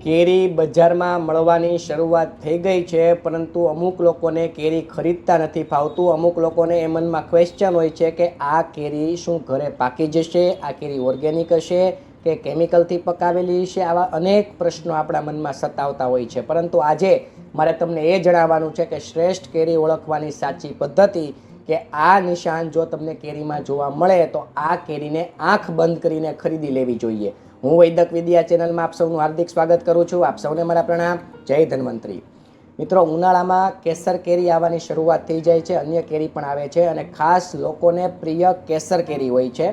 કેરી બજારમાં મળવાની શરૂઆત થઈ ગઈ છે, પરંતુ અમુક લોકોને કેરી ખરીદતા નથી ફાવતું. અમુક લોકોને એ મનમાં ક્વેશ્ચન હોય છે કે આ કેરી શું ઘરે પાકી જશે, આ કેરી ઓર્ગેનિક હશે કે કેમિકલથી પકાવેલી છે, આવા અનેક પ્રશ્નો આપણા મનમાં સતાવતા હોય છે. પરંતુ આજે મારે તમને એ જણાવવાનું છે કે શ્રેષ્ઠ કેરી ઓળખવાની સાચી પદ્ધતિ કે આ નિશાન જો તમને કેરીમાં જોવા મળે તો આ કેરીને આંખ બંધ કરીને ખરીદી લેવી જોઈએ. હું વૈદક વિદ્યા ચેનલમાં આપ સૌનું હાર્દિક સ્વાગત કરું છું. આપ સૌને મારા પ્રણામ. જય ધન્વંતરી. મિત્રો, ઉનાળામાં કેસર કેરી આવવાની શરૂઆત થઈ જાય છે. અન્ય કેરી પણ આવે છે અને ખાસ લોકોને પ્રિય કેસર કેરી હોય છે.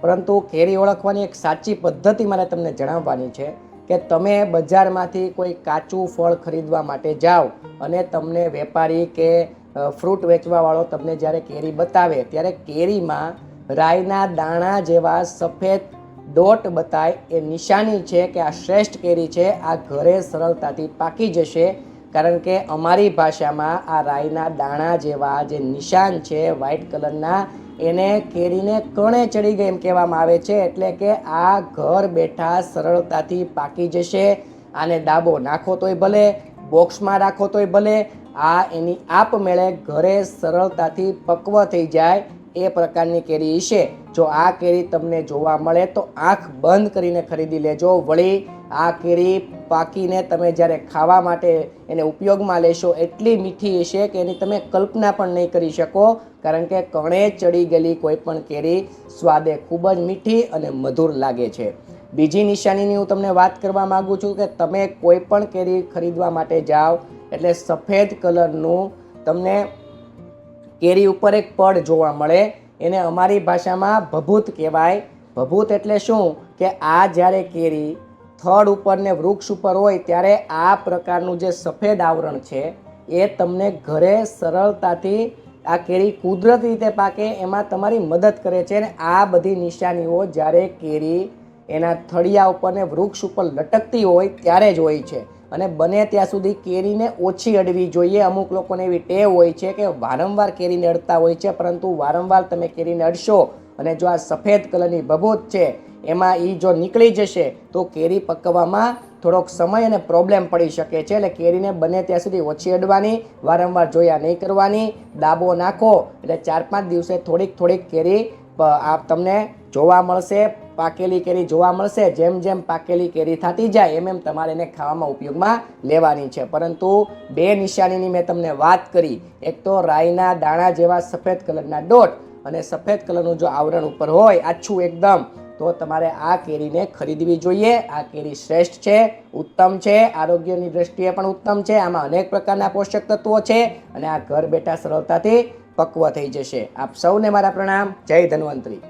પરંતુ કેરી ઓળખવાની એક સાચી પદ્ધતિ મારે તમને જણાવવાની છે કે તમે બજારમાંથી કોઈ કાચું ફળ ખરીદવા માટે જાઓ અને તમને વેપારી કે ફ્રૂટ વેચવાવાળો તમને જ્યારે કેરી બતાવે, ત્યારે કેરીમાં રાયના દાણા જેવા સફેદ ડોટ બતાય એ નિશાની છે કે આ શ્રેષ્ઠ કેરી છે, આ ઘરે સરળતાથી પાકી જશે, કારણ કે અમારી ભાષામાં આ રાઈના દાણા જેવા જે નિશાન છે વ્હાઈટ કલરના એને કેરીને કણે ચડી ગઈ એમ કહેવામાં આવે છે, એટલે કે આ ઘર બેઠા સરળતાથી પાકી જશે, આને દાબો નાખો તોય ભલે, બોક્સમાં રાખો તોય ભલે, આ એની આપમેળે ઘરે સરળતાથી પક્વ થઈ જાય એ પ્રકારની કેરી છે. જો આ કેરી તમને જોવા મળે તો આંખ બંધ કરીને ખરીદી લેજો. વળી આ કેરી પાકીને તમે જ્યારે ખાવા માટે એને ઉપયોગમાં લેશો, એટલી મીઠી હશે કે એની તમે કલ્પના પણ નહીં કરી શકો. કારણ કે કણે ચડી ગયેલી કોઈ પણ કેરી સ્વાદે ખૂબ જ મીઠી અને મધુર લાગે છે. બીજી નિશાનીની હું તમને વાત કરવા માંગુ છું કે તમે કોઈ પણ કેરી ખરીદવા માટે જાઓ, એટલે સફેદ કલરનું તમને કેરી ઉપર એક પડ જોવા મળે. એને અમારી ભાષામાં ભભૂત કહેવાય. ભભૂત એટલે શું? કે આ જ્યારે કેરી થડ ઉપર ને વૃક્ષ ઉપર હોય ત્યારે આ પ્રકારનું જે સફેદ આવરણ છે, એ તમને ઘરે સરળતાથી આ કેરી કુદરતી રીતે પાકે, એમાં તમારી મદદ કરે છે અને આ બધી નિશાનીઓ જ્યારે કેરી એના થળિયા ઉપર ને વૃક્ષ ઉપર લટકતી હોય ત્યારે જ હોય છે. અને બને ત્યાં સુધી કેરીને ઓછી અડવી જોઈએ. અમુક લોકોને એવી ટેવ હોય છે કે વારંવાર કેરીને અડતા હોય છે, પરંતુ વારંવાર તમે કેરીને અડશો અને જો આ સફેદ કલરની ભભૂત છે, એમાં એ જો નીકળી જશે, તો કેરી પકવામાં થોડોક સમય અને પ્રોબ્લેમ પડી શકે છે. એટલે કેરીને બને ત્યાં સુધી ઓછી અડવાની, વારંવાર જોયા નહીં કરવાની, દાબો નાખો. એટલે ચાર પાંચ દિવસે થોડીક થોડીક કેરી આ તમને જોવા મળશે. પાકેલી કેરી જોવા મળશે. જેમ જેમ પાકેલી કેરી થતી જાય, એમ એમ તમારે એને ખાવામાં ઉપયોગમાં લેવાની છે. પરંતુ બે નિશાનીની મેં તમને વાત કરી. એક તો રાઈના દાણા જેવા સફેદ કલરના ડોટ અને સફેદ કલરનું જો આવરણ ઉપર હોય, આછું એકદમ, તો તમારે આ કેરીને ખરીદવી જોઈએ. આ કેરી શ્રેષ્ઠ છે, ઉત્તમ છે, આરોગ્યની દ્રષ્ટિએ પણ ઉત્તમ છે. આમાં અનેક પ્રકારના પોષક તત્વો છે અને આ ઘર બેઠા સરળતાથી પક્વ થઈ જશે. આપ સૌને મારા પ્રણામ. જય ધન્વંતરી.